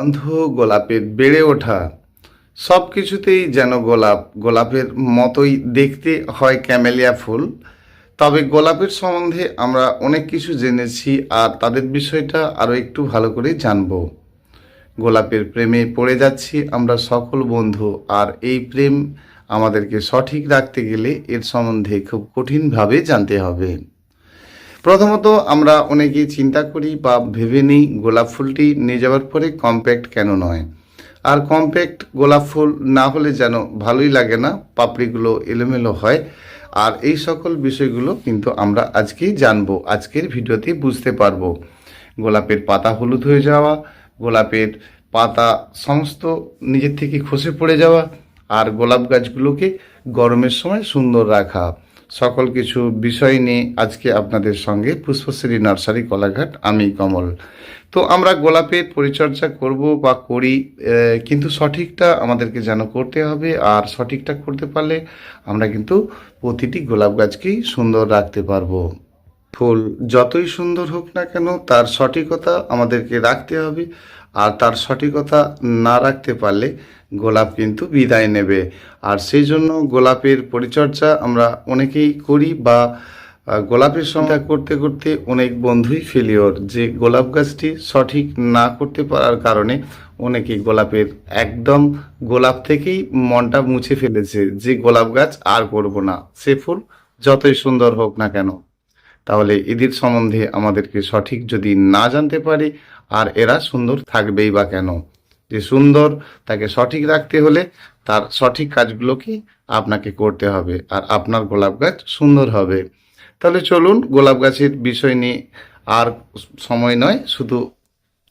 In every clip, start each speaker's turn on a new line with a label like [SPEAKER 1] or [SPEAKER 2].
[SPEAKER 1] গন্ধ গোলাপের বেড়ে ওঠা। সব কিছুতেই যেন গোলাপ, গোলাপের মতোই দেখতে হয় ক্যামেলিয়া ফুল। তবে গোলাপের সম্বন্ধে আমরা অনেক কিছু জেনেছি আর তাদের বিষয়টা আরও একটু ভালো করে জানব। গোলাপের প্রেমে পড়ে যাচ্ছি আমরা সকল বন্ধু আর এই প্রেম আমাদেরকে সঠিক রাখতে গেলে এর সম্বন্ধে খুব কঠিনভাবে জানতে হবে। প্রথমত আমরা অনেকেই চিন্তা করি বা ভেবে নিই গোলাপ ফুলটি নিয়ে যাওয়ার পরে কম্প্যাক্ট কেন নয়। আর কম্প্যাক্ট গোলাপ ফুল না হলে যেন ভালোই লাগে না, পাপড়িগুলো এলোমেলো হয়। আর এই সকল বিষয়গুলো কিন্তু আমরা আজকেই জানব, আজকের ভিডিওতে বুঝতে পারব। গোলাপের পাতা হলুদ হয়ে যাওয়া, গোলাপের পাতা সমস্ত নিজের থেকে খসে পড়ে যাওয়া, আর গোলাপ গাছগুলোকে গরমের সময় সুন্দর রাখা। সকল কিছু বিষয় নিয়ে আজকে আপনাদের সঙ্গে পুষ্পশ্রী নার্সারি কলাঘাট, আমি কমল। তো আমরা গোলাপের পরিচর্যা করব বা করি কিন্তু সঠিকটা আমাদেরকে যেন করতে হবে, আর সঠিকটা করতে পারলে আমরা কিন্তু প্রতিটি গোলাপ গাছকেই সুন্দর রাখতে পারব। ফুল যতই সুন্দর হোক না কেন, তার সঠিকতা আমাদেরকে রাখতে হবে, আর তার সঠিকতা না রাখতে পারলে গোলাপ কিন্তু বিদায় নেবে। আর সেই জন্য গোলাপের পরিচর্যা আমরা অনেকেই করি বা গোলাপের সংখ্যা করতে করতে অনেক বন্ধুই ফেলিওর যে গোলাপ গাছটি সঠিক না করতে পারার কারণে অনেকেই গোলাপের একদম গোলাপ থেকেই মনটা মুছে ফেলেছে যে গোলাপ গাছ আর করব না। সে ফুল যতই সুন্দর হোক না কেন। তাহলে এদের সম্বন্ধে আমাদেরকে সঠিক যদি না জানতে পারি, আর এরা সুন্দর থাকবেই বা কেন? যে সুন্দর, তাকে সঠিক রাখতে হলে তার সঠিক কাজগুলোকে আপনাকে করতে হবে আর আপনার গোলাপ গাছ সুন্দর হবে। তাহলে চলুন গোলাপ গাছের বিষয় নিয়ে আর সময় নয়, শুধু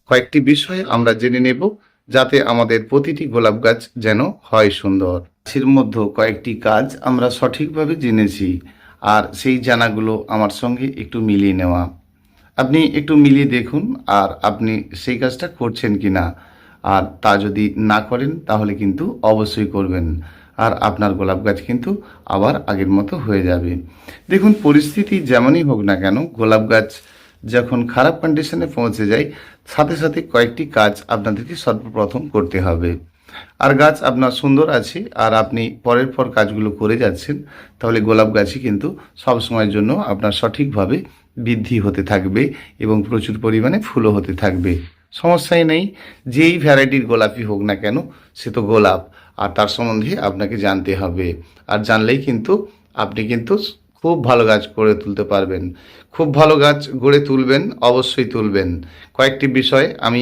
[SPEAKER 1] কয়েকটি বিষয় আমরা জেনে নেব যাতে আমাদের প্রতিটি গোলাপ গাছ যেন হয় সুন্দর। গাছের মধ্যে কয়েকটি কাজ আমরা সঠিকভাবে জেনেছি আর সেই জানাগুলো আমার সঙ্গে একটু মিলিয়ে নেওয়া। আপনি একটু মিলিয়ে দেখুন আর আপনি সেই কাজটা করছেন কি না আর তা যদি না করেন, তাহলে কিন্তু অবশ্যই করবেন। আর আপনার গোলাপ গাছ কিন্তু আবার আগের মতো হয়ে যাবে। দেখুন, পরিস্থিতি যেমনই হোক না কেন, গোলাপ গাছ যখন খারাপ কন্ডিশনে পৌঁছে যায়, সাথে সাথে কয়েকটি কাজ আপনাদেরকে সর্বপ্রথম করতে হবে। আর গাছ আপনার সুন্দর আছে, আর আপনি পরের পর কাজগুলো করে যাচ্ছেন, তাহলে গোলাপ গাছই কিন্তু সব সময়ের জন্য আপনার সঠিকভাবে বৃদ্ধি হতে থাকবে এবং প্রচুর পরিমাণে ফুলও হতে থাকবে। সমস্যাই নেই। যেই ভ্যারাইটির গোলাপই হোক না কেন, সে তো গোলাপ। আর তার সম্বন্ধে আপনাকে জানতে হবে। আর জানলেই কিন্তু আপনি কিন্তু খুব ভালো গাছ গড়ে তুলতে পারবেন। খুব ভালো গাছ গড়ে তুলবেন, অবশ্যই তুলবেন। কয়েকটি বিষয় আমি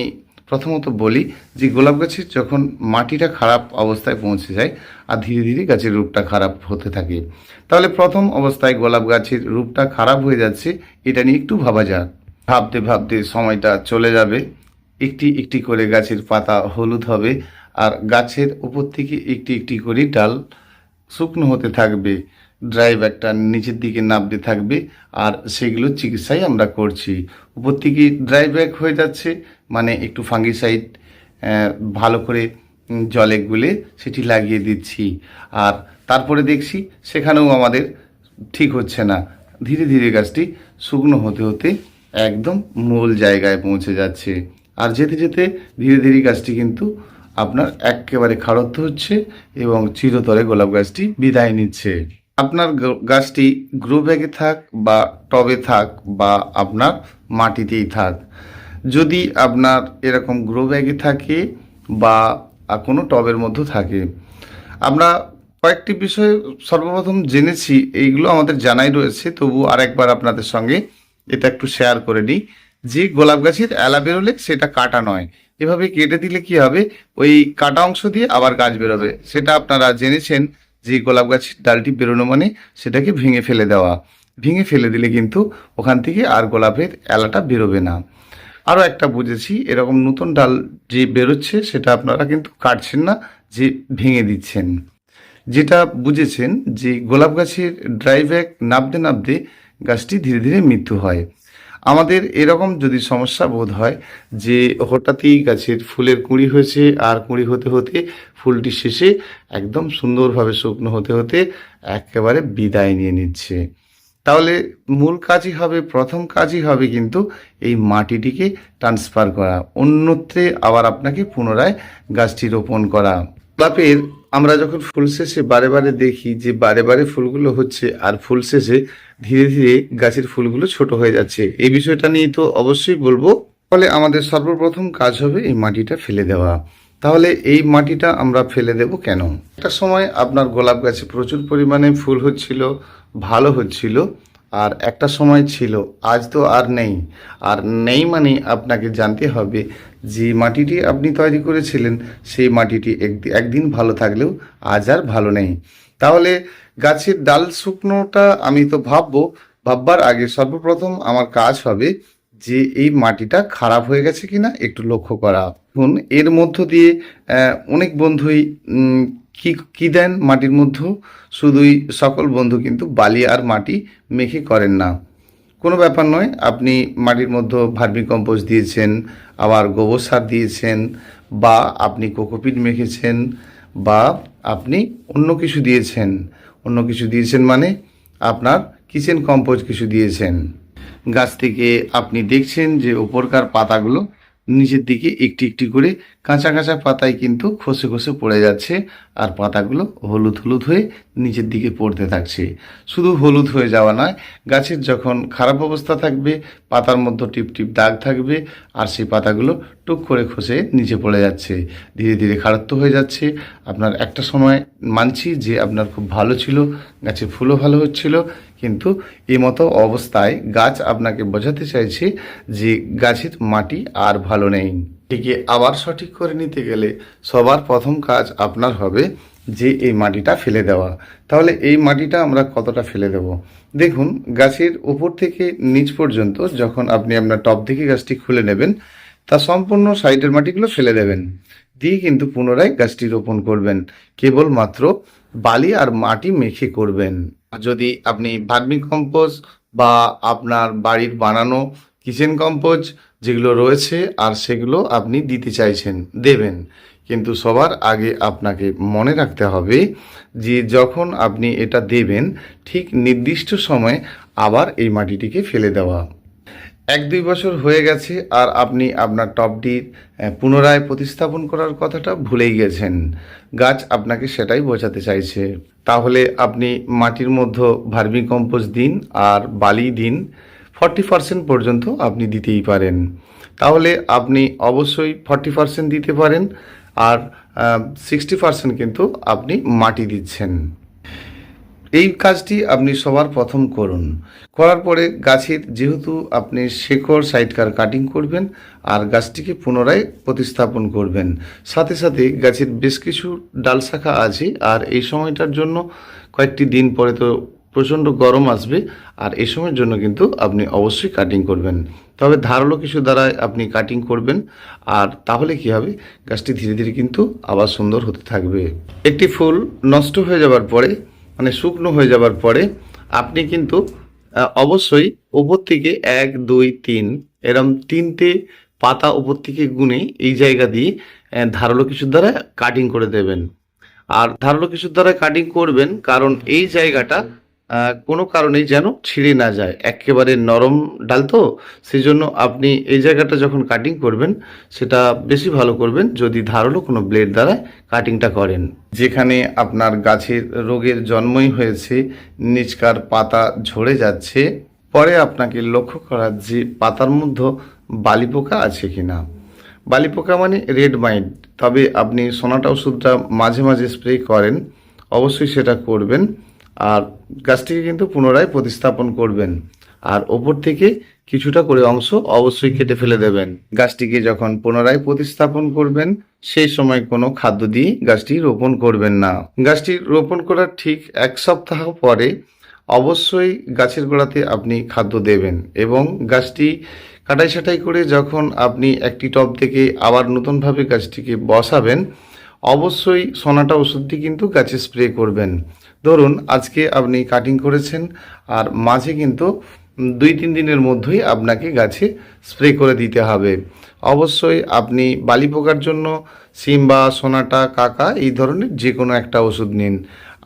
[SPEAKER 1] প্রথমত বলি যে, গোলাপ গাছের যখন মাটিটা খারাপ অবস্থায় পৌঁছে যায় আর ধীরে ধীরে গাছের রূপটা খারাপ হতে থাকে, তাহলে প্রথম অবস্থায় গোলাপ গাছের রূপটা খারাপ হয়ে যাচ্ছে, এটা নিয়ে একটু ভাবা যাক। ভাবতে ভাবতে সময়টা চলে যাবে। একটি একটি করে গাছের পাতা হলুদ হবে আর গাছের উপর থেকে একটি একটি করে ডাল শুকনো হতে থাকবে ড্রাইভারটা নিচের দিকে নামতে থাকবে আর সেগুলোর চিকিৎসাই আমরা করছি। উপর থেকে ড্রাই ব্যাগ হয়ে যাচ্ছে মানে একটু ফাঙ্গিসাইড ভালো করে জলে গুলে সেটি লাগিয়ে দিচ্ছি। আর তারপরে দেখছি সেখানেও আমাদের ঠিক হচ্ছে না। ধীরে ধীরে গাছটি শুকনো হতে হতে একদম মূল জায়গায় পৌঁছে যাচ্ছে। আর যেতে যেতে ধীরে ধীরে গাছটি কিন্তু আপনার একেবারে খাড়ত্ব হচ্ছে এবং চিরতরে গোলাপ গাছটি বিদায় নিচ্ছে। আপনার গাছটি গ্রো ব্যাগে থাক বা টবে থাক বা আপনার মাটিতেই থাক, যদি আপনার এরকম গ্রো ব্যাগে থাকে বা কোনো টবের মধ্যে থাকে। আমরা কয়েকটি বিষয় সর্বপ্রথম জেনেছি, এইগুলো আমাদের জানাই রয়েছে, তবু আরেকবার আপনাদের সঙ্গে এটা একটু শেয়ার করে নিই। যে গোলাপ গাছের এলা বেরোলে সেটা কাটা নয়। এভাবে কেটে দিলে কি হবে? ওই কাটা অংশ দিয়ে আবার গাছ বেরোবে। সেটা আপনারা জেনেছেন যে গোলাপ গাছের ডালটি বেরোনো মানে সেটাকে ভেঙে ফেলে দেওয়া। ভেঙে ফেলে দিলে কিন্তু ওখান থেকে আর গোলাপের এলাটা বেরোবে না। আরও একটা বুঝেছি, এরকম নতুন ডাল যে বেরোচ্ছে সেটা আপনারা কিন্তু কাটছেন না, যে ভেঙে দিচ্ছেন। যেটা বুঝেছেন যে গোলাপ গাছের ড্রাই ব্যাগ নাবতে নাবতে গাছটি ধীরে ধীরে মৃত্যু হয়। আমাদের এরকম যদি সমস্যা বোধ হয় যে হঠাৎই গাছের ফুলের কুঁড়ি হয়েছে, আর কুঁড়ি হতে হতে ফুলটি শেষে একদম সুন্দরভাবে শুকনো হতে হতে একেবারে বিদায় নিয়ে নিচ্ছে। তাহলে মূল কাজই হবে, প্রথম কাজই হবে কিন্তু এই মাটিটিকে ট্রান্সফার করা, অন্যত্রে আবার আপনাকে পুনরায় গাছটি রোপণ করা। গোলাপের আমরা যখন ফুল শেষে বারে বারে দেখি যে বারে বারে ফুলগুলো হচ্ছে, আর ফুল শেষে ধীরে ধীরে গাছের ফুলগুলো ছোট হয়ে যাচ্ছে। এই বিষয়টা নিয়ে তো অবশ্যই বলব, ফলে আমাদের সর্বপ্রথম কাজ হবে এই মাটিটা ফেলে দেওয়া। তাহলে এই মাটিটা আমরা ফেলে দেব কেন? একটা সময় আপনার গোলাপ গাছে প্রচুর পরিমাণে ফুল হচ্ছিল, ভালো হচ্ছিল, আর একটা সময় ছিল, আজ তো আর নেই। আর নেই মানে আপনাকে জানতে হবে যে মাটিটি আপনি তৈরি করেছিলেন, সেই মাটিটি একদি- একদিন ভালো থাকলেও আজ আর ভালো নেই। তাহলে গাছের ডাল শুকনোটা আমি তো ভাববো, ভাববার আগে সর্বপ্রথম আমার কাজ হবে যে এই মাটিটা খারাপ হয়ে গেছে কিনা একটু লক্ষ্য করা। এখন এর মধ্য দিয়ে অনেক বন্ধুই কি কি দেন মাটির মধ্যে? শুধুই সকল বন্ধু কিন্তু বালি আর মাটি মেখে করেন না। কোনো ব্যাপার নয়, আপনি মাটির মধ্যে ভার্মি কম্পোস্ট দিয়েছেন, আবার গোবর সার দিয়েছেন, বা আপনি কোকোপিট মেখেছেন বা আপনি অন্য কিছু দিয়েছেন। অন্য কিছু দিয়েছেন মানে আপনার কিচেন কম্পোজ কিছু দিয়েছেন। গাছ থেকে আপনি দেখছেন যে উপরকার পাতাগুলো নিচের দিকে একটি একটি করে কাঁচা কাঁচা পাতায় কিন্তু খসে খসে পড়ে যাচ্ছে আর পাতাগুলো হলুদ হলুদ হয়ে নিচের দিকে পড়তে থাকছে। শুধু হলুদ হয়ে যাওয়া নয়, গাছের যখন খারাপ অবস্থা থাকবে, পাতার মধ্যে টিপ টিপ দাগ থাকবে আর সেই পাতাগুলো টুক করে খসে নিচে পড়ে যাচ্ছে। ধীরে ধীরে খারাত্ব হয়ে যাচ্ছে। আপনার একটা সময় মানছি যে আপনার খুব ভালো ছিল, গাছে ফুলও ভালো হচ্ছিল কিন্তু এই মতো অবস্থায় গাছ আপনাকে বোঝাতে চাইছে যে গাছের মাটি আর ভালো নেই। এটিকে আবার সঠিক করে নিতে গেলে সবার প্রথম কাজ আপনার হবে যে এই মাটিটা ফেলে দেওয়া। তাহলে এই মাটিটা আমরা কতটা ফেলে দেব? দেখুন, গাছের উপর থেকে নিচ পর্যন্ত যখন আপনি আপনার টপ থেকে গাছটি খুলে নেবেন, তা সম্পূর্ণ সাইডের মাটিগুলো ফেলে দেবেন। দিয়ে কিন্তু পুনরায় গাছটি রোপণ করবেন। কেবলমাত্র বালি আর মাটি মেখে করবেন। যদি আপনি ভার্মি কম্পোজ বা আপনার বাড়ির বানানো কিচেন কম্পোজ যেগুলো রয়েছে আর সেগুলো আপনি দিতে চাইছেন, দেবেন। কিন্তু সবার আগে আপনাকে মনে রাখতে হবে যে যখন আপনি এটা দেবেন, ঠিক নির্দিষ্ট সময়ে আবার এই মাটিটিকে ফেলে দেওয়া এক দুই বছর হয়ে গেছে আর আপনি আপনার টপটির পুনরায় প্রতিস্থাপন করার কথাটা ভুলেই গেছেন। গাছ আপনাকে সেটাই বোঝাতে চাইছে। তাহলে আপনি মাটির মধ্যে ভার্মি কম্পোস্ট দিন আর বালি দিন ফর্টি পার্সেন্ট পর্যন্ত আপনি দিতেই পারেন। তাহলে আপনি অবশ্যই ফর্টি পার্সেন্ট দিতে পারেন আর সিক্সটি পার্সেন্ট কিন্তু আপনি মাটি দিচ্ছেন। এই কাজটি আপনি সবার প্রথম করুন। করার পরে গাছের যেহেতু আপনি শেকড় সাইডকার কাটিং করবেন আর গাছটিকে পুনরায় প্রতিস্থাপন করবেন। সাথে সাথে গাছের বেশ কিছু ডাল শাখা আছে আর এই সময়টার জন্য কয়েকটি দিন পরে তো প্রচণ্ড গরম আসবে আর এই সময়ের জন্য কিন্তু আপনি অবশ্যই কাটিং করবেন। তবে ধারালো কিছু দ্বারায় আপনি কাটিং করবেন আর তাহলে কি হবে? গাছটি ধীরে ধীরে কিন্তু আবার সুন্দর হতে থাকবে। একটি ফুল নষ্ট হয়ে যাবার পরে মানে শুকনো হয়ে যাবার পরে আপনি কিন্তু অবশ্যই উপর থেকে এক, দুই, তিন, এরম তিনটে পাতা উপর থেকে গুনে এই জায়গা দিয়ে ধারালো কিছুর দ্বারা কাটিং করে দেবেন। আর ধারালো কিছুর দ্বারা কাটিং করবেন কারণ এই জায়গাটা কোনো কারণেই যেন ছিঁড়ে না যায়। একেবারে নরম ডাল তো সেই জন্য আপনি এই জায়গাটা যখন কাটিং করবেন, সেটা বেশি ভালো করবেন যদি ধারালো কোনো ব্লেড দ্বারা কাটিংটা করেন। যেখানে আপনার গাছের রোগের জন্মই হয়েছে নিচকার পাতা ঝরে যাচ্ছে, পরে আপনাকে লক্ষ্য করা যে পাতার মধ্যে বালি পোকা আছে কিনা। বালি পোকা মানে রেড মাইট তবে আপনি সোনাটা ওষুধটা মাঝে মাঝে স্প্রে করেন, অবশ্যই সেটা করবেন। আর গাছটিকে কিন্তু পুনরায় প্রতিস্থাপন করবেন। আর ওপর থেকে কিছুটা করে অংশ অবশ্যই কেটে ফেলে দেবেন। গাছটিকে যখন পুনরায় প্রতিস্থাপন করবেন, সেই সময় কোনো খাদ্য দিয়ে গাছটি রোপণ করবেন না। গাছটি রোপণ করার ঠিক এক সপ্তাহ পরে অবশ্যই গাছের গোড়াতে আপনি খাদ্য দেবেন এবং গাছটি কাটাই ছাটাই করে যখন আপনি একটি টব থেকে আবার নতুনভাবে গাছটিকে বসাবেন, অবশ্যই সোনাটা ওষুধটি কিন্তু গাছে স্প্রে করবেন। ধরুন, আজকে আপনি কাটিং করেছেন, আর মাঝে কিন্তু দুই, তিন দিনের মধ্যেই আপনাকে গাছে স্প্রে করে দিতে হবে। অবশ্যই আপনি বালি পোকার জন্য সিম্বা, সোনাটা, কাকা এই ধরনের যে কোনো একটা ওষুধ নিন,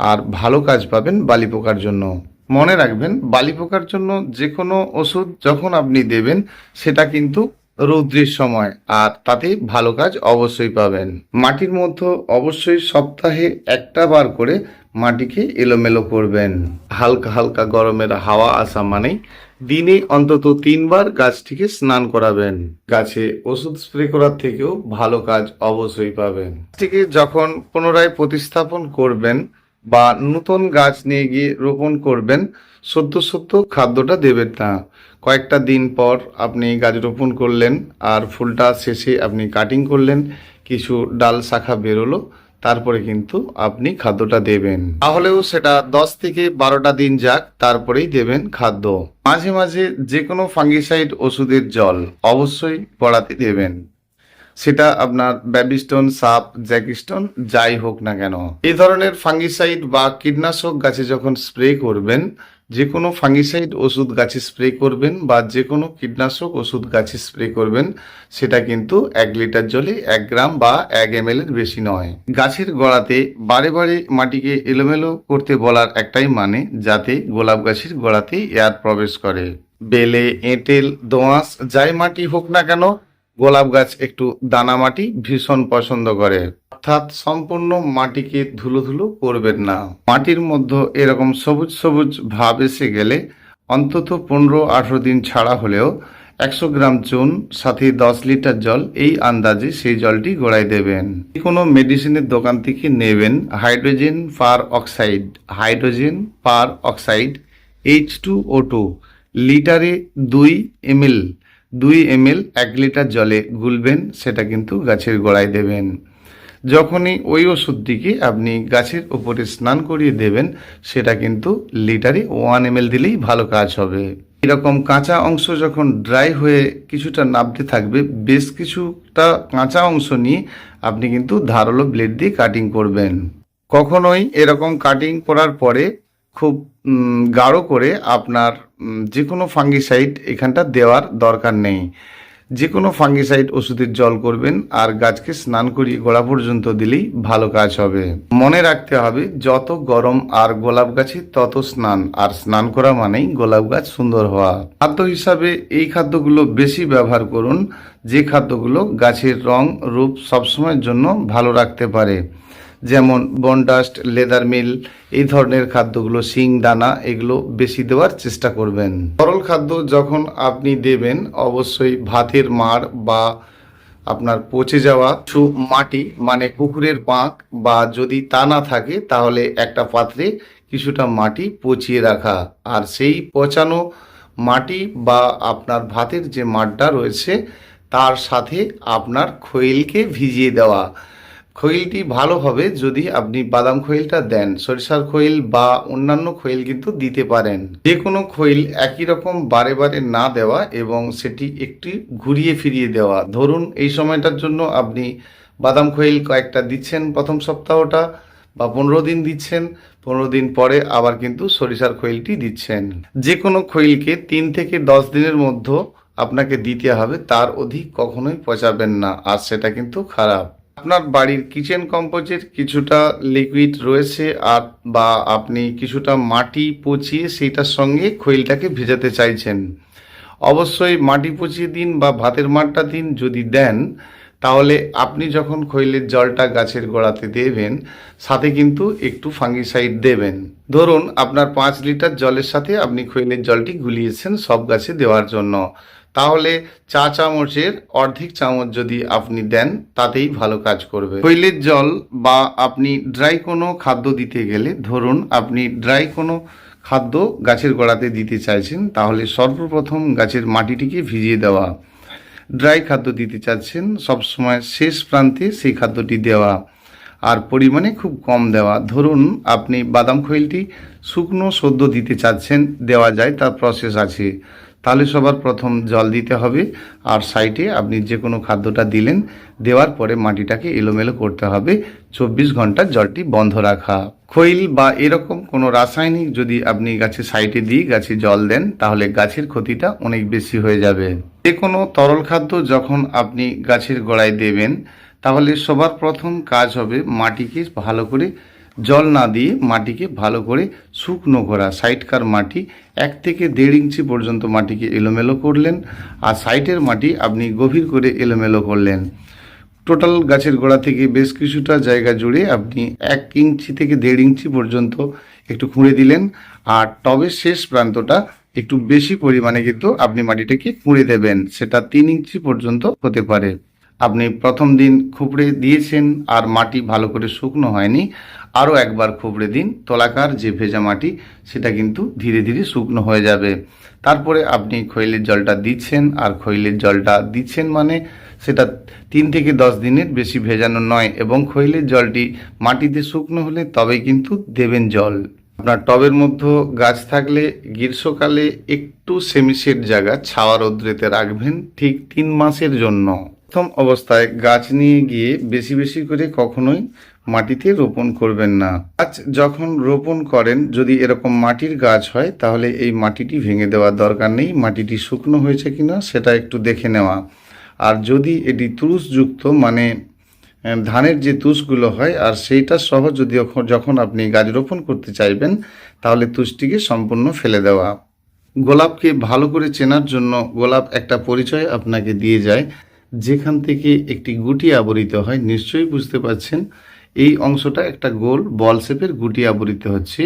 [SPEAKER 1] আর ভালো কাজ পাবেন বালি পোকার জন্য। মনে রাখবেন, বালি পোকার জন্য যে কোনো ওষুধ যখন আপনি দেবেন, সেটা কিন্তু রৌদ্রের সময়, আর তাতে ভালো কাজ অবশ্যই পাবেন। মাটির মধ্যে অবশ্যই সপ্তাহে একটা বার করে মাটিকে এলোমেলো করবেন। হালকা হালকা গরমের হাওয়া আসা মানেই দিনে অন্তত তিনবার গাছটিকে স্নান করাবেন। গাছে ওষুধ স্প্রে করার থেকেও ভালো কাজ অবশ্যই পাবেন। গাছটিকে যখন পুনরায় প্রতিস্থাপন করবেন বা নতুন গাছ নিয়ে গিয়ে রোপণ করবেন, সদ্য সদ্য খাদ্যটা দেবেন না। কয়েকটা দিন পর আপনি গাছ রোপণ করলেন আর ফুলটা শেষে আপনি কাটিং করলেন, কিছু ডাল শাখা বেরোলো, তারপরে কিন্তু আপনি খাদ্যটা দেবেন। তাহলেও সেটা দশ থেকে বারোটা দিন যাক, তারপরেই দেবেন খাদ্য। মাঝে মাঝে যে কোনো ফাঙ্গিসাইড ওষুধের জল অবশ্যই পড়াতে দেবেন। সেটা আপনার ব্যাবিস্টোন সাপ জ্যাকিস্টোন যাই হোক না কেন। এই ধরনের ফাঙ্গিসাইড বা কীটনাশক গাছে যখন স্প্রে করবেন যে কোনো ফাঙ্গিসাইড ওষুধ গাছে স্প্রে করবেন বা যে কোনো কীটনাশক ওষুধ গাছে স্প্রে করবেন, সেটা কিন্তু এক লিটার জলে এক গ্রাম বা এক এম এর বেশি নয়। গাছের গোড়াতে বারে বারে মাটিকে এলোমেলো করতে বলার একটাই মানে যাতে গোলাপ গাছের গোড়াতে এয়ার প্রবেশ করে। বেলে, এঁটেল, দোঁয়াশ, যাই মাটি হোক না কেন গোলাপ গাছ একটু দানা মাটি ভীষণ পছন্দ করে। অর্থাৎ সম্পূর্ণ মাটিকে ধুলো ধুলো করবেন না। মাটির মধ্যে এরকম সবুজ সবুজ ভাব এসে গেলে অন্তত পনেরো আঠেরো দিন ছাড়া হলেও একশো গ্রাম চুন, সাথে দশ লিটার জল এই আন্দাজে সেই জলটি গোড়ায় দেবেন। কোনো মেডিসিনের দোকান থেকে নেবেন hydrogen peroxide, hydrogen peroxide H two O two লিটারে দুই এমএল দুই এমএল এক লিটার জলে গুলবেন, সেটা কিন্তু গাছের গোড়ায় দেবেন। যখনই ওই ওষুধটিকে আপনি গাছের উপরে স্নান করিয়ে দেবেন, সেটা কিন্তু লিটারে ওয়ান এমএল দিলেই ভালো কাজ হবে। এরকম কাঁচা অংশ যখন ড্রাই হয়ে কিছুটা নাবতে থাকবে, বেশ কিছুটা কাঁচা অংশ নিয়ে আপনি কিন্তু ধারালো ব্লেড দিয়ে কাটিং করবেন। কখনোই এরকম কাটিং করার পরে খুব গাঢ় করে আপনার যে কোনো ফাঙ্গিসাইড এখানটা দেওয়ার দরকার নেই। যে কোনো ফাঙ্গিসাইড ওষুধের জল করবেন আর গাছকে স্নান করিয়ে গোড়া পর্যন্ত দিলেই ভালো কাজ হবে। মনে রাখতে হবে, যত গরম আর গোলাপ গাছে তত স্নান, আর স্নান করা মানেই গোলাপ গাছ সুন্দর হওয়া। খাদ্য হিসাবে এই খাদ্যগুলো বেশি ব্যবহার করুন, যে খাদ্যগুলো গাছের রং, রূপ সবসময়ের জন্য ভালো রাখতে পারে। যেমন বনডাস্ট লেদার মিল এই ধরনের খাদ্যগুলো, শিং, দানা, এগুলো বেশি দেওয়ার চেষ্টা করবেন। তরল খাদ্য যখন আপনি দেবেন, অবশ্যই ভাতের মাড় বা আপনার পচে যাওয়া কিছু মাটি মানে পুকুরের পাঁক বা যদি তা না থাকে, তাহলে একটা পাত্রে কিছুটা মাটি পচিয়ে রাখা। আর সেই পচানো মাটি বা আপনার ভাতের যে মাঠটা রয়েছে, তার সাথে আপনার খৈলকে ভিজিয়ে দেওয়া। খৈলটি ভালো হবে যদি আপনি বাদাম খৈলটা দেন, সরিষার খৈল বা অন্যান্য খৈল কিন্তু দিতে পারেন। যে কোনো খৈল একই রকম বারে বারে না দেওয়া এবং সেটি একটি ঘুরিয়ে ফিরিয়ে দেওয়া। ধরুন, এই সময়টার জন্য আপনি বাদাম খৈল কয়েকটা দিচ্ছেন প্রথম সপ্তাহটা বা পনেরো দিন দিচ্ছেন, পনেরো দিন পরে আবার কিন্তু সরিষার খৈলটি দিচ্ছেন। যে কোনো খৈলকে তিন থেকে দশ দিনের মধ্যে আপনাকে দিতে হবে, তার অধিক কখনোই পচাবেন না, আর সেটা কিন্তু খারাপ। আপনার বাড়ির কিচেন কম্পোজের কিছুটা লিকুইড রয়েছে আর বা আপনি কিছুটা মাটি পচিয়ে সেইটার সঙ্গে খৈলটাকে ভেজাতে চাইছেন। অবশ্যই মাটি পচিয়ে দিন বা ভাতের মাঠটা দিন যদি দেন, তাহলে আপনি যখন খৈলের জলটা গাছের গোড়াতে দেবেন, সাথে কিন্তু একটু ফাঙ্গিসাইড দেবেন। ধরুন, আপনার পাঁচ লিটার জলের সাথে আপনি খৈলের জলটি গুলিয়েছেন সব গাছে দেওয়ার জন্য। তাহলে চা চামচের অর্ধেক চামচ যদি আপনি দেন, তাতেই ভালো কাজ করবে। খৈলের জল বা আপনি ড্রাই কোনো খাদ্য দিতে গেলে, ধরুন আপনি ড্রাই কোনো খাদ্য গাছের গোড়াতে দিতে চাইছেন, তাহলে সর্বপ্রথম গাছের মাটিটিকে ভিজিয়ে দেওয়া। ড্রাই খাদ্য দিতে চাচ্ছেন সবসময় শেষ প্রান্তে সেই খাদ্যটি দেওয়া আর পরিমাণে খুব কম দেওয়া। ধরুন আপনি বাদাম খৈলটি শুকনো সদ্য দিতে চাচ্ছেন, দেওয়া যায়, তার প্রসেস আছে। তাহলে সবার প্রথম জল দিতে হবে আর সাইডে আপনি যে কোনো খাদ্যটা দিলেন, দেওয়ার পরে মাটিটাকে এলোমেলো করতে হবে। চব্বিশ ঘণ্টা জলটি বন্ধ রাখা। খৈল বা এরকম কোনো রাসায়নিক যদি আপনি গাছের সাইডে দিয়ে গাছে জল দেন, তাহলে গাছের ক্ষতিটা অনেক বেশি হয়ে যাবে। যে কোনো তরল খাদ্য যখন আপনি গাছের গোড়ায় দেবেন, তাহলে সবার প্রথম কাজ হবে মাটিকে ভালো করে জল না দিয়ে মাটিকে ভালো করে শুকনো করা। সাইডকার মাটি এক থেকে দেড় ইঞ্চি পর্যন্ত মাটিকে এলোমেলো করলেন আর সাইডের মাটি আপনি গভীর করে এলোমেলো করলেন। টোটাল গাছের গোড়া থেকে বেশ কিছুটা জায়গা জুড়ে আপনি এক ইঞ্চি থেকে দেড় ইঞ্চি পর্যন্ত একটু খুঁড়ে দিলেন আর টবের শেষ প্রান্তটা একটু বেশি পরিমাণে কিন্তু আপনি মাটিটাকে খুঁড়ে দেবেন। সেটা তিন ইঞ্চি পর্যন্ত হতে পারে। আপনি প্রথম দিন খুবড়ে দিয়েছেন আর মাটি ভালো করে শুকনো হয়নি, আরও একবার খুবড়ে দিন। তলাকার যে ভেজা মাটি, সেটা কিন্তু ধীরে ধীরে শুকনো হয়ে যাবে। তারপরে আপনি খৈলের জলটা দিচ্ছেন, আর খৈলের জলটা দিচ্ছেন মানে সেটা তিন থেকে দশ দিনের বেশি ভেজানো নয়, এবং খৈলের জলটি মাটিতে শুকনো হলে তবেই কিন্তু দেবেন জল। আপনার টবের মধ্যে গাছ থাকলে গ্রীষ্মকালে একটু সেমিসেট জায়গা ছাওয়া রৌদ্রেতে রাখবেন ঠিক তিন মাসের জন্য। প্রথম অবস্থায় গাছ নিয়ে গিয়ে বেশি বেশি করে কখনোই মাটিতে রোপণ করবেন না। গাছ যখন রোপণ করেন, যদি এরকম মাটির গাছ হয়, তাহলে এই মাটিটি ভেঙে দেওয়ার দরকার নেই। মাটিটি শুকনো হয়েছে কিনা, সেটা একটু দেখে নেওয়া। আর যদি এটি তুষযুক্ত মানে ধানের যে তুষগুলো হয়, আর সেইটা সহ যদি যখন আপনি গাছ রোপণ করতে চাইবেন, তাহলে তুষটিকে সম্পূর্ণ ফেলে দেওয়া। গোলাপকে ভালো করে চেনার জন্য গোলাপ একটা পরিচয় আপনাকে দিয়ে যায়। যেখান থেকে একটি গুটি আবরিত হয়, নিশ্চয়ই বুঝতে পারছেন, এই অংশটা একটা গোল বল শেপের গুটি আবরিত হচ্ছে।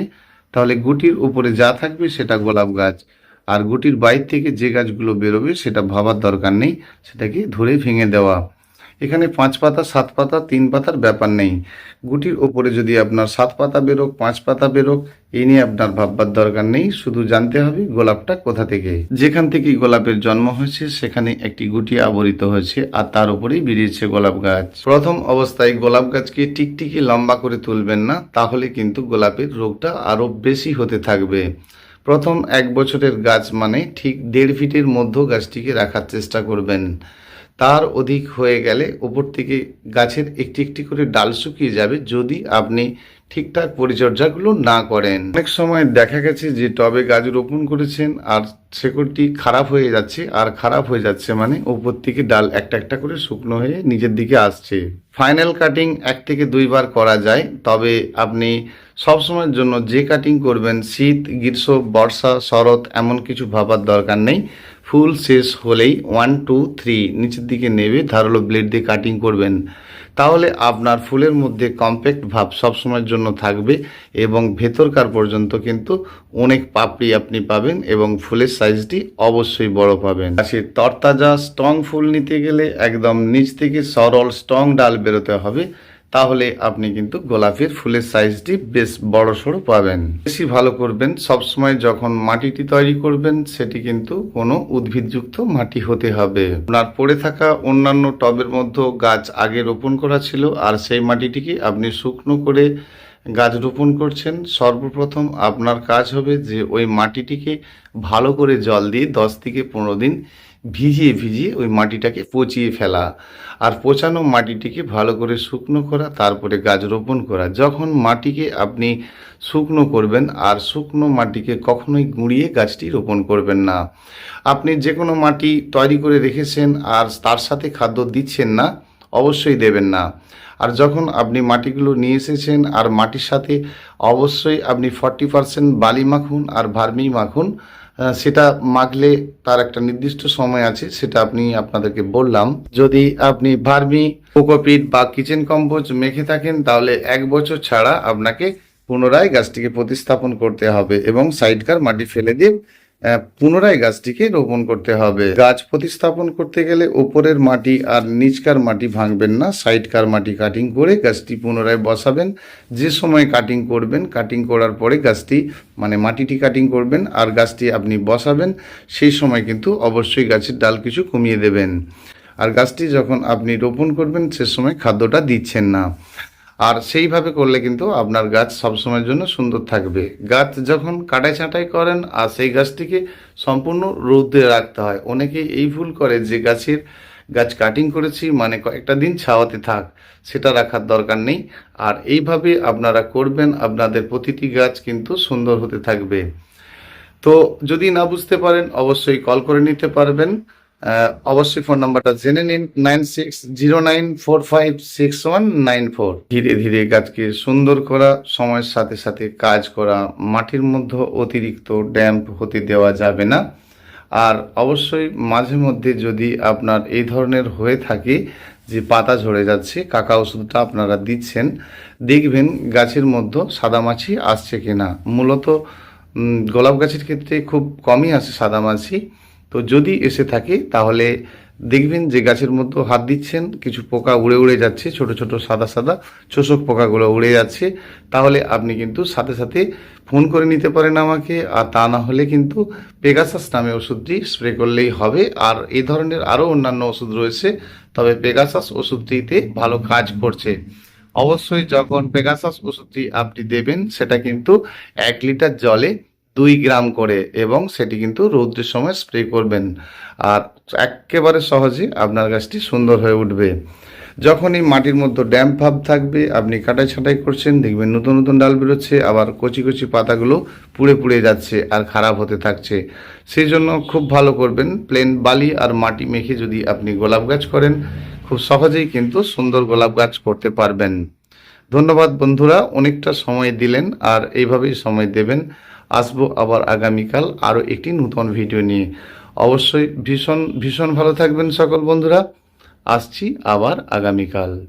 [SPEAKER 1] তাহলে গুটির উপরে যা থাকবে সেটা গোলাপ গাছ, আর গুটির বাইর থেকে যে গাছগুলো বেরোবে সেটা ভাবার দরকার নেই, সেটাকে ধরে ভেঙে দেওয়া। এখানে পাঁচ পাতা, সাত পাতা, তিন পাতার ব্যাপার নেই। গুটির ওপরে যদি আপনার সাত পাতা বেরোক, পাঁচ পাতা বেরোক এই নিয়ে আপনার ভাববার দরকার নেই। শুধু জানতে হবে গোলাপটা কোথা থেকে। যেখান থেকে গোলাপের জন্ম হয়েছে, সেখানে একটি গুটি আবরিত হয়েছে আর তার উপরেই বেরিয়েছে গোলাপ গাছ। প্রথম অবস্থায় গোলাপ গাছকে টিকটিকি লম্বা করে তুলবেন না, তাহলে কিন্তু গোলাপের রোগটা আরও বেশি হতে থাকবে। প্রথম এক বছরের গাছ মানে ঠিক দেড় ফিটের মধ্য গাছটিকে রাখার চেষ্টা করবেন। তার অধিক হয়ে গেলে ওপর থেকে গাছের একটি একটি করে ডাল শুকিয়ে যাবে যদি আপনি ঠিকঠাক পরিচর্যাগুলো না করেন। অনেক সময় দেখা গেছে যে টবে গাছ রোপণ করেছেন আর শেকড়টি খারাপ হয়ে যাচ্ছে, আর খারাপ হয়ে যাচ্ছে মানে ওপর থেকে ডাল একটা একটা করে শুকনো হয়ে নিজের দিকে আসছে। ফাইনাল কাটিং এক থেকে দুইবার করা যায়, তবে আপনি সবসময়ের জন্য যে কাটিং করবেন, শীত, গ্রীষ্ম, বর্ষা, শরৎ এমন কিছু ভাবার দরকার নেই। ফুল শেষ হলেই ওয়ান, টু, থ্রি নিচের দিকে নেবে, ধারালো ব্লেড দিয়ে কাটিং করবেন। তাহলে আপনার ফুলের মধ্যে কম্প্যাক্ট ভাব সবসময়ের জন্য থাকবে এবং ভেতরকার পর্যন্ত কিন্তু অনেক পাপড়ি আপনি পাবেন এবং ফুলের সাইজটি অবশ্যই বড় পাবেন। গাছের তরতাজা স্ট্রং ফুল নিতে গেলে একদম নিচ থেকে সরল স্ট্রং ডাল বেরোতে হবে। তাহলে আপনি কিন্তু গোলাপের ফুলের সাইজটি বেশ বড় সড়ো পাবেন। বেশি ভালো করবেন সবসময় যখন মাটিটি তৈরি করবেন, সেটি কিন্তু কোনো উদ্ভিদযুক্ত মাটি হতে হবে। আপনার পড়ে থাকা অন্যান্য টবের মধ্যে গাছ আগে রোপণ করা ছিল, আর সেই মাটিটিকে আপনি শুকনো করে গাছ রোপণ করছেন। সর্বপ্রথম আপনার কাজ হবে যে ওই মাটিটিকে ভালো করে জল দিয়ে দশ থেকে পনেরো দিন ভিজিয়ে ভিজিয়ে ওই মাটিটাকে পচিয়ে ফেলা আর পচানো মাটিটিকে ভালো করে শুকনো করা, তারপরে গাছ রোপণ করা। যখন মাটিকে আপনি শুকনো করবেন আর শুকনো মাটিকে কখনোই গুঁড়িয়ে গাছটি রোপণ করবেন না। আপনি যে কোনো মাটি তৈরি করে রেখেছেন আর তার সাথে খাদ্য দিচ্ছেন না, অবশ্যই দেবেন না। আর যখন আপনি মাটিগুলো নিয়ে এসেছেন আর মাটির সাথে অবশ্যই আপনি ফর্টি পারসেন্ট বালি মাখুন আর ভার্মি মাখুন সেটা মাখলে তার একটা নির্দিষ্ট সময় আছে, সেটা আপনি আপনাদেরকে বললাম। যদি আপনি ভার্মি, কোকোপিট বা কিচেন কম্পোজ মেখে থাকেন, তাহলে এক বছর ছাড়া আপনাকে পুনরায় গাছটিকে প্রতিস্থাপন করতে হবে এবং সাইডকার মাটি ফেলে দিয়ে পুনরায় গাছটিকে রোপণ করতে হবে। গাছ প্রতিস্থাপন করতে গেলে ওপরের মাটি আর নিচকার মাটি ভাঙবেন না। সাইডকার মাটি কাটিং করে গাছটি পুনরায় বসাবেন। যে সময় কাটিং করবেন কাটিং করার পরে গাছটি মানে মাটিটি কাটিং করবেন আর গাছটি আপনি বসাবেন, সেই সময় কিন্তু অবশ্যই গাছের ডাল কিছু কমিয়ে দেবেন। আর গাছটি যখন আপনি রোপণ করবেন, সে সময় খাদ্যটা দিচ্ছেন না। আর সেইভাবে করলে কিন্তু আপনার গাছ সবসময়ের জন্য সুন্দর থাকবে। গাছ যখন কাটাই ছাঁটাই করেন, আর সেই গাছটিকে সম্পূর্ণ রোদে রাখতে হয়। অনেকে এই ভুল করে যে গাছের, গাছ কাটিং করেছি মানে কয়েকটা দিন ছাওয়াতে থাক, সেটা রাখার দরকার নেই। আর এইভাবে আপনারা করবেন, আপনাদের প্রতিটি গাছ কিন্তু সুন্দর হতে থাকবে। তো যদি না বুঝতে পারেন, অবশ্যই কল করে নিতে পারবেন। অবশ্যই ফোন নাম্বারটা জেনে নিন, nine six zero nine four five six one nine four. ধীরে ধীরে গাছকে সুন্দর করা, সময়ের সাথে সাথে কাজ করা, মাটির মধ্যে অতিরিক্ত ড্যাম্প হতে দেওয়া যাবে না। আর অবশ্যই মাঝে মধ্যে যদি আপনার এই ধরনের হয়ে থাকে যে পাতা ঝরে যাচ্ছে, কাকা ওষুধটা আপনারা দিচ্ছেন, দেখবেন গাছের মধ্যে সাদামাছি আসছে কিনা। মূলত গোলাপ গাছের ক্ষেত্রে খুব কমই আসে সাদামাছি। তো যদি এসে থাকে, তাহলে দেখবেন যে গাছের মধ্যে হাত দিচ্ছেন, কিছু পোকা উড়ে উড়ে যাচ্ছে, ছোট ছোট সাদা সাদা চোষক পোকাগুলো উড়ে যাচ্ছে। তাহলে আপনি কিন্তু সাথে সাথে ফোন করে নিতে পারেন আমাকে, আর তা না হলে কিন্তু পেগাসাস নামে ওষুধটি স্প্রে করলেই হবে। আর এই ধরনের আরও অন্যান্য ওষুধ রয়েছে, তবে পেগাসাস ওষুধটিতে ভালো কাজ করছে। অবশ্যই যখন পেগাসাস ওষুধটি আপনি দেবেন, সেটা কিন্তু এক লিটার জলে দুই গ্রাম করে এবং সেটি কিন্তু রৌদ্রের সময় স্প্রে করবেন। আর একেবারে সহজে আপনার গাছটি সুন্দর হয়ে উঠবে। যখনই মাটির মধ্যে ড্যাম্প ভাব থাকবে, আপনি কাটাই ছাটাই করছেন, দেখবেন নতুন নতুন ডাল বেরোচ্ছে, আবার কচি কচি পাতাগুলো পুড়ে পুড়ে যাচ্ছে আর খারাপ হতে থাকছে। সেই জন্য খুব ভালো করবেন, প্লেন বালি আর মাটি মেখে যদি আপনি গোলাপ গাছ করেন, খুব সহজেই কিন্তু সুন্দর গোলাপ গাছ করতে পারবেন। ধন্যবাদ বন্ধুরা, অনেকটা সময় দিলেন আর এইভাবেই সময় দেবেন। আসব আবার আগামীকাল আরও একটি নতুন ভিডিও নিয়ে। অবশ্যই ভীষণ ভীষণ ভালো থাকবেন সকল বন্ধুরা। আসছি আবার আগামীকাল।